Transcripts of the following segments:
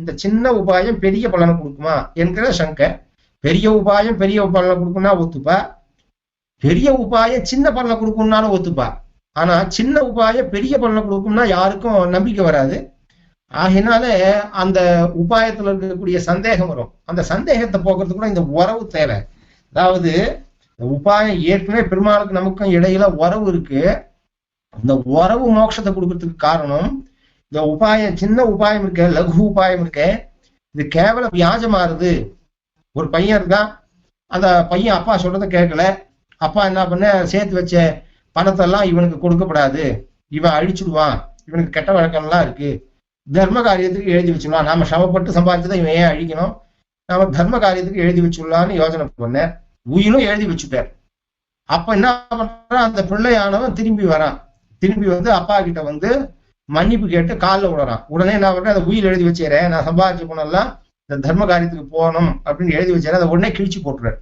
இந்த சின்ன உபாயம் பெரிய பலனை கொடுக்குமா என்கிற சங்கை. பெரிய உபாயம் பெரிய பலனை கொடுக்கும்னா ஒத்துப்பா. பெரிய உபாயம் சின்ன பலனை கொடுக்கும்னாலும் ஒத்துப்பா. ஆனா சின்ன உபாயம் பெரிய பலனை கொடுக்கும்னா யாருக்கும் நம்பிக்கை வராது. ஆகினால அந்த உபாயத்துல இருக்கக்கூடிய சந்தேகம் வரும். அந்த சந்தேகத்தை போக்குறதுக்கு கூட இந்த உறவு தேவை. அதாவது இந்த உபாயம் ஏற்கனவே பெருமாளுக்கு நமக்கும் இடையில உறவு இருக்கு. இந்த உறவு மோட்சத்தை கொடுக்கறதுக்கு காரணம் இந்த உபாயம் சின்ன உபாயம் இருக்க லகு உபாயம் இருக்க இது கேவல வியாஜமாறுது ஒரு பையன் இருக்கான் அந்த பையன் அப்பா சொல்றதை கேட்கல. அப்பா என்ன பண்ண சேர்த்து வச்ச பணத்தெல்லாம் இவனுக்கு கொடுக்கப்படாது. இவன் அழிச்சுடுவான். இவனுக்கு கெட்ட வழக்கம்லாம் இருக்கு. தர்ம காரியத்துக்கு எழுதி வச்சுடலாம். நாம சமப்பட்டு சம்பாதிச்சதை இவன் ஏன் அழிக்கணும்? நாம தர்ம காரியத்துக்கு எழுதி வச்சுடலாம்னு யோசனை பண்ணேன் உயிரும் எழுதி வச்சுட்டார் அப்ப என்ன பண்றான்? அந்த பிள்ளையானவன் திரும்பி வரான். திரும்பி வந்து அப்பா கிட்ட வந்து மன்னிப்பு கேட்டு காலில் விடுறான். உடனே என்ன பண்றேன்? அந்த உயிர் எழுதி வச்சுறேன் நான் சம்பாதிச்ச போனெல்லாம் இந்த தர்ம காரியத்துக்கு போகணும் அப்படின்னு எழுதி வச்சேன் அதை உடனே கிழிச்சு போட்டுறாரு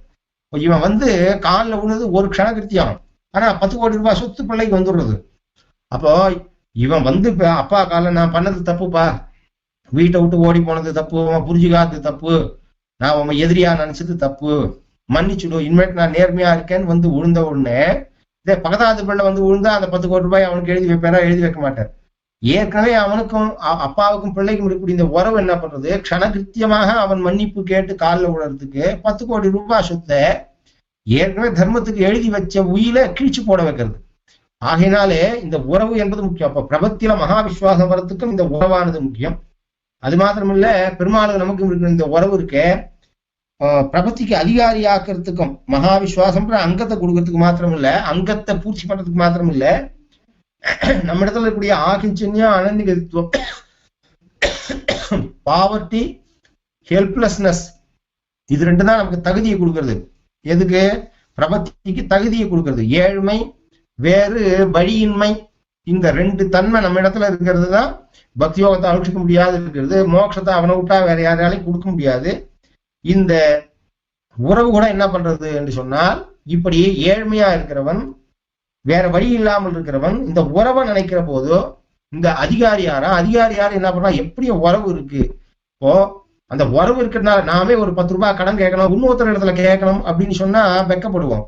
இவன் வந்து காலில் விழுது ஒரு க்ஷணகிருத்தியம். ஆனா பத்து கோடி ரூபாய் சொத்து பிள்ளைக்கு வந்துடுறது. அப்போ இவன் வந்து இப்ப அப்பா காலில் நான் பண்ணது தப்புப்பா. வீட்டை விட்டு ஓடி போனது தப்பு. அவன் புரிஞ்சுக்காதது தப்பு. நான் அவன் எதிரியா நினைச்சது தப்பு. மன்னிச்சுடு. இனிமேட்டு நான் நேர்மையா இருக்கேன்னு வந்து விழுந்த உடனே இதே பக்கத்தாது பிள்ளை வந்து விழுந்தா அந்த பத்து கோடி ரூபாய் அவனுக்கு எழுதி வைப்பாரா எழுதி வைக்க மாட்டேன். ஏற்கனவே அவனுக்கும் அப்பாவுக்கும் பிள்ளைக்கும் இருக்கக்கூடிய இந்த உறவு என்ன பண்றது? க்ஷணகிருத்தியமாக அவன் மன்னிப்பு கேட்டு காலில் விடுறதுக்கு பத்து கோடி ரூபாய் சொத்த ஏற்கனவே தர்மத்துக்கு எழுதி வச்ச உயில கிழிச்சு போட வைக்கிறது. ஆகையினாலே இந்த உறவு என்பது முக்கியம். அப்ப பிரபத்தில மகா விசுவாசம் வரத்துக்கும் இந்த உறவானது முக்கியம். அது மாத்திரமில்ல பெருமாளுக்கு நமக்கு இருக்கிற இந்த உறவு இருக்கே. ஆஹ் பிரபத்திக்கு அதிகாரி ஆக்கிறதுக்கும் மகா அங்கத்தை கொடுக்கறதுக்கு மாத்திரம் இல்ல அங்கத்தை பூர்த்தி பண்றதுக்கு மாத்திரம் இல்லை நம்ம இடத்துல இருக்கக்கூடிய ஆகிஞ்சன்யம் அனந்திகதித்துவம் பாவர்ட்டி ஹெல்ப்லெஸ்னஸ் இது ரெண்டு தான் நமக்கு தகுதியை கொடுக்கறது. எதுக்கு? பிரபத்திக்கு தகுதியை கொடுக்கறது. ஏழ்மை வேறு வழியின்மை இந்த ரெண்டு தன்மை நம்ம இடத்துல இருக்கிறது தான் பக்தி யோகத்தை அனுஷ்டிக்க முடியாது இருக்கிறது. மோட்சத்தை அவனை விட்டா வேற யாராலையும் கொடுக்க முடியாது. இந்த உறவு கூட என்ன பண்றது என்று சொன்னால் இப்படி ஏழ்மையா இருக்கிறவன் வேற வழி இல்லாமல் இருக்கிறவன் இந்த உறவை நினைக்கிற போதோ இந்த அதிகாரி யாரா? அதிகாரி யாரும் என்ன பண்ணா எப்படி உறவு இருக்கு? இப்போ அந்த உறவு இருக்கிறதுனால நாமே ஒரு பத்து ரூபாய் கடன் கேட்கணும் இன்னொருத்தர் இடத்துல கேட்கணும் அப்படின்னு சொன்னா வெக்கப்படுவோம்.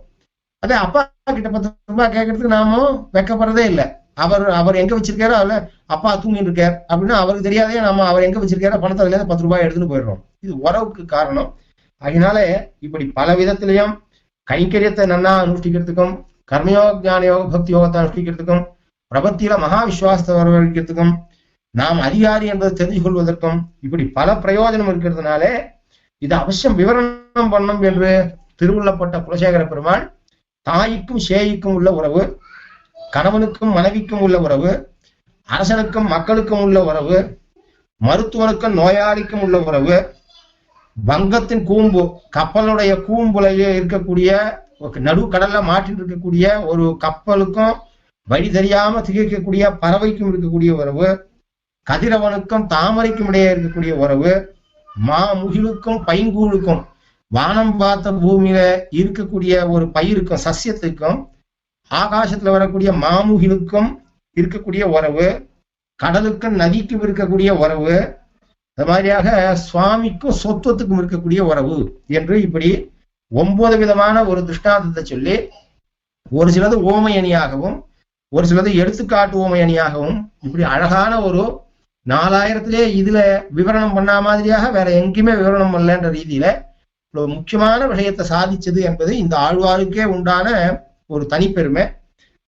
அதே அப்பா கிட்ட பத்து ரூபாய் கேட்கறதுக்கு நாமும் வெக்கப்படுறதே இல்லை. அவர் அவர் எங்க வச்சிருக்காரோ அதுல அப்பா தூங்கிட்டு இருக்கார் அப்படின்னா அவருக்கு தெரியாதே நம்ம அவர் எங்க வச்சிருக்காரோ பணத்தை அதுல இருந்து பத்து ரூபாய் எடுத்துட்டு போயிடுறோம். இது உறவுக்கு காரணம். அதனால இப்படி பல விதத்திலையும் கைங்கரியத்தை நன்னா அனுஷ்டிக்கிறதுக்கும் கர்மயோக ஞான யோக பக்தி யோகத்தை அனுஷ்டிக்கிறதுக்கும் பிரபத்தியில மகா விஸ்வாசத்தை வரவழைக்கிறதுக்கும் நாம் அதிகாரி என்பதை தெரிஞ்சு கொள்வதற்கும் இப்படி பல பிரயோஜனம் இருக்கிறதுனாலே இது அவசியம் விவரணம் பண்ணும் என்று திருவுள்ளப்பட்ட குலசேகர பெருமான் தாய்க்கும் சேய்க்கும் உள்ள உறவு கணவனுக்கும் மனைவிக்கும் உள்ள உறவு அரசனுக்கும் மக்களுக்கும் உள்ள உறவு மருத்துவனுக்கும் நோயாளிக்கும் உள்ள உறவு வங்கத்தின் கூம்பு கப்பலுடைய கூம்புலையே இருக்கக்கூடிய நடு கடல்ல மாட்டிட்டு இருக்கக்கூடிய ஒரு கப்பலுக்கும் வழி தெரியாம திகழ்க்கக்கூடிய பறவைக்கும் இருக்கக்கூடிய உறவு கதிரவனுக்கும் தாமரைக்கும் இடையே இருக்கக்கூடிய உறவு மாமுகிலுக்கும் பைங்கூழுக்கும் வானம் பார்த்த பூமியில இருக்கக்கூடிய ஒரு பயிருக்கும் சசியத்துக்கும் ஆகாசத்துல வரக்கூடிய மாமுகிலுக்கும் இருக்கக்கூடிய உறவு கடலுக்கும் நதிக்கும் இருக்கக்கூடிய உறவு அது மாதிரியாக சுவாமிக்கும் சொத்துவத்துக்கும் இருக்கக்கூடிய உறவு என்று இப்படி ஒன்பது விதமான ஒரு திருஷ்டாந்தத்தை சொல்லி ஒரு சிலது ஓமை அணியாகவும் ஒரு சிலது எடுத்துக்காட்டு ஓமை அணியாகவும் இப்படி அழகான ஒரு நாலாயிரத்திலே இதுல விவரணம் பண்ண மாதிரியாக வேற எங்கேயுமே விவரணம் பண்ணலன்ற ரீதியில முக்கியமான விஷயத்தை சாதிச்சது என்பது இந்த ஆழ்வாருக்கே உண்டான ஒரு தனிப்பெருமை.